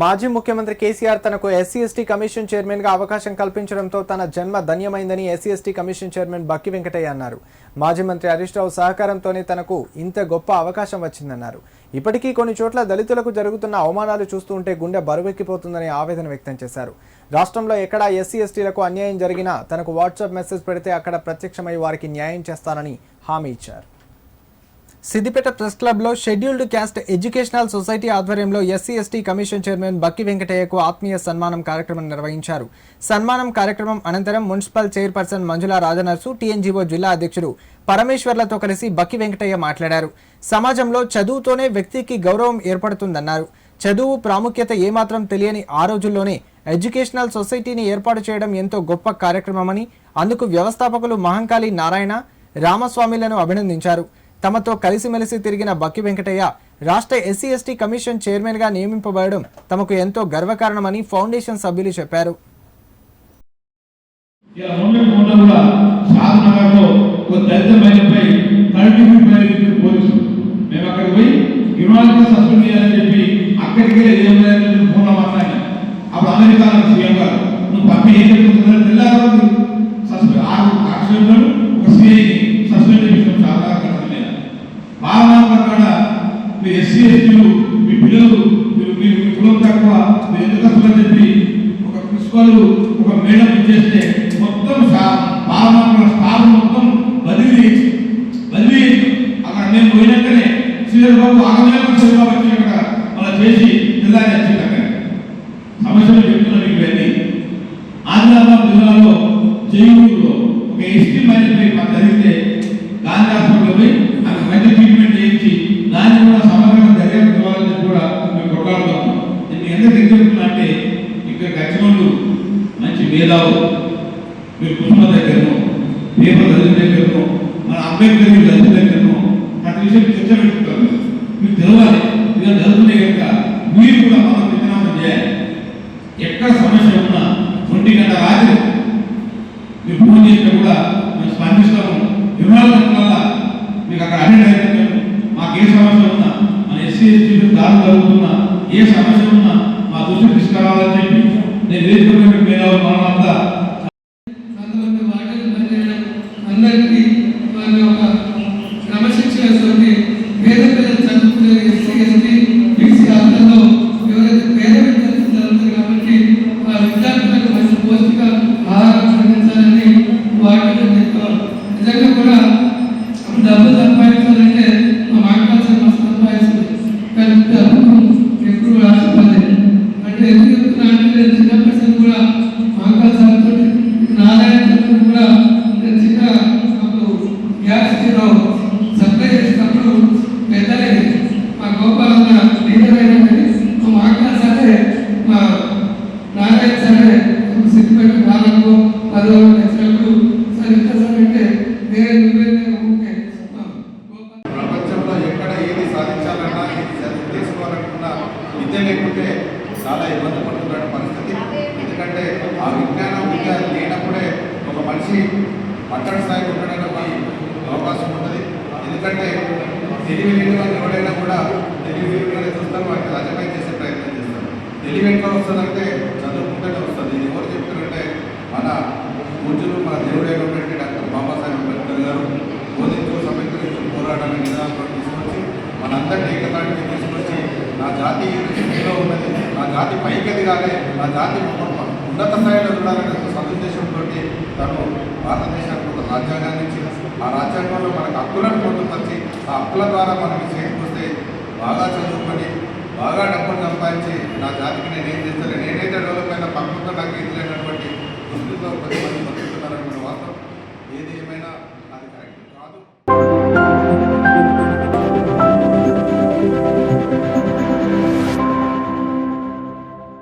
మాజీ ముఖ్యమంత్రి కేసీఆర్ తనకు ఎస్సీ ఎస్టీ కమిషన్ చైర్మన్గా అవకాశం కల్పించడంతో తన జన్మ ధన్యమైందని SC ST commission chairman Bakki Venkataiah అన్నారు. మాజీ మంత్రి హరీష్ రావు సహకారంతోనే తనకు ఇంత గొప్ప అవకాశం వచ్చిందన్నారు. ఇప్పటికీ కొన్ని చోట్ల దళితులకు జరుగుతున్న అవమానాలు చూస్తూ ఉంటే గుండె బరువెక్కిపోతుందని ఆవేదన వ్యక్తం చేశారు. రాష్ట్రంలో ఎక్కడా ఎస్సీ ఎస్టీలకు అన్యాయం జరిగినా తనకు వాట్సాప్ మెసేజ్ పెడితే అక్కడ ప్రత్యక్షమై వారికి న్యాయం చేస్తానని హామీ ఇచ్చారు. సిద్దిపేట ప్రెస్ క్లబ్లో షెడ్యూల్డ్ క్యాస్ట్ ఎడ్యుకేషనల్ సొసైటీ ఆధ్వర్యంలో SC ST commission chairman Bakki వెంకటయ్యకు ఆత్మీయ సన్మానం కార్యక్రమం నిర్వహించారు. సన్మానం కార్యక్రమం అనంతరం municipal chairperson Manjula Rajanarsu TNGO జిల్లా అధ్యక్షుడు పరమేశ్వర్లతో కలిసి బక్కి వెంకటయ్య మాట్లాడారు. సమాజంలో చదువుతోనే వ్యక్తికి గౌరవం ఏర్పడుతుందన్నారు. చదువు ప్రాముఖ్యత ఏమాత్రం తెలియని ఆ రోజుల్లోనే ఎడ్యుకేషనల్ సొసైటీని ఏర్పాటు చేయడం ఎంతో గొప్ప కార్యక్రమమని అందుకు వ్యవస్థాపకులు మహంకాళి నారాయణ రామస్వామిలను అభినందించారు. తమతో కలిసిమెలిసి తిరిగిన బక్కి వెంకటయ్య రాష్ట్ర ఎస్సీ ఎస్టీ కమిషన్ చైర్మన్గా నియమింపబడడం తమకు ఎంతో గర్వకారణమని ఫౌండేషన్ సభ్యులు చెప్పారు. అక్కడికి అప్పుడు అమెరికా సీఎం గారు నువ్వు పంపి ఏం చెప్తున్నారు ఎస్సీ ఎస్టీలు మీ పిల్లలు మీ కులం తక్కువ ఎందుకు వస్తుందని చెప్పి ఒక ప్రిన్సిపల్ ఒక మేడం ఇచ్చేస్తే మొత్తం బాగా స్టాఫ్ మొత్తం బదిలీ బదిలీ అక్కడ నేను పోయినాకనే శ్రీధర్ బాబు ఆగమే శ్రీధర్ వచ్చి అక్కడ. అలా చేసి జిల్లా వచ్చింది అక్కడ. సమస్యలు చెప్తున్నా మీకు ఇవన్నీ ఆదిలాబాద్ జిల్లాలో జైవూరులో ఒక ఎస్టీ మహిళపై మాకు జరిగితే గాంధీ హాస్పిటల్లో పోయి అక్కడ మంచి ట్రీట్మెంట్ చేయించి దాన్ని కూడా సమగ్రంగా దర్యాప్తు ఇవ్వాలని చెప్పి కూడా మేము కొట్లాడుతాము నేను ఎందుకు ఏం చెప్తున్నా అంటే ఇక్కడ గచ్చిమల్లు మంచి మేధావు మీరు కుటుంబ దగ్గరనో పేపర్ దళిత దగ్గరనో మన అంబేద్కర్ మీరు దళిత దగ్గరను ప్రతి విషయం చర్చ పెట్టుకోవాలి. మీకు తెలవాలి. ఇలా జరుగుతున్నాయి కనుక మీరు కూడా మనం విత్తనాలు చేయాలి. ఎక్కడ సమస్య ఉన్నా ఒంటి గంట రాత్రి మీరు ఫోన్ చేస్తే కూడా మేము స్పందిస్తాము. ఇరవై మీకు అక్కడ అటెండ్ అయితే మేము మాకు ఏ సమస్య ఉన్నా మన ఎస్సీ ఎస్టీ దారులు జరుగుతున్నా ఏ సమస్య ఉన్నా మా దృష్టి తీసుకురావాలని నేను మనమంతా అందరికీ వాళ్ళ ఒక క్రమశిక్షణతోటి పేద పిల్లలు చదువుకునే ఎస్సీ ఎస్టీ బీసీ ఎవరైతే పేద విద్యార్థులు చదువుతారు కాబట్టి ఆ విద్యార్థులకు మంచి పౌష్టిక ఆహారం అందించాలని వాటిలో చెప్తారు నిజంగా కూడా డబ్బు సంపాదించాలంటే మా మాట్లాడాల్సిన మస్తు సంపాదిస్తుంది కానీ డబ్బుకు ఎప్పుడు ఆశపడలేదు అంటే ఎందుకు చెప్తున్నా అంటే నేను చిన్నప్పటి నుంచి కూడా మాంకాల సార్తో నారాయణ సార్తో కూడా నేను చిన్న అప్పుడు గ్యాస్ జీరో సప్లై చేసినప్పుడు పెద్దలే మా గోపాలన్న లీడర్ అయినా కానీ మా మాంకాల సరే మా నారాయణ సరే సిద్ధిపేట వాళ్ళకు పదో వచ్చినప్పుడు సార్ ఎంత సార్ అంటే నేను నువ్వే ఓకే మా గోపాల ప్రపంచంలో ఎక్కడ ఏది సాధించాలన్నా ఏది చదివి తెలుసుకోవాలనుకున్నా అయితే చాలా ఇబ్బంది పడుతున్న పరిస్థితి. ఎందుకంటే ఆ విజ్ఞానం విద్య లేనప్పుడే ఒక మనిషి పట్టణ స్థాయికి ఉండడానికి అవకాశం ఉంటుంది. ఎందుకంటే తెలివి లేని వాళ్ళు ఎవరైనా కూడా తెలివి చూస్తారు వాటిని రాజకీయం చేసే ప్రయత్నం చేస్తారు. తెలివి ఎట్లా వస్తుందంటే చదువుకుంటేనే వస్తుంది. ఇది ఎవరు చెప్తారంటే మన పూజలు మన దేవుడైనటువంటి డాక్టర్ బాబాసాహెబ్ అంబేద్కర్ గారు బోధించు సమీకరించు పోరాటాన్ని నిదానంలో తీసుకొచ్చి మనందరినీ ఏకతాటికి తీసుకొచ్చి నా జాతి స్థితిలో ఉన్నది? నా జాతి పైకి ఎదగాలి. నా జాతి ఉన్నత స్థాయిలో ఉండాలనే సదుద్దేశంతో తను భారతదేశానికి ఒక రాజ్యాంగాన్ని ఇచ్చి ఆ రాజ్యాంగంలో మనకు హక్కులను పొందుపరిచి ఆ హక్కుల ద్వారా మనకి చేకూస్తే బాగా చదువుకొని బాగా డబ్బులు సంపాదించి నా జాతికి నేను ఏం చేస్తాను? నేనైతే డెవలప్ అయినా పక్కన నాకు ఎదురైనటువంటి దృష్టితో కొద్దిమంది బతుకుతున్నారనే వాస్తవం. ఏది ఏమైనా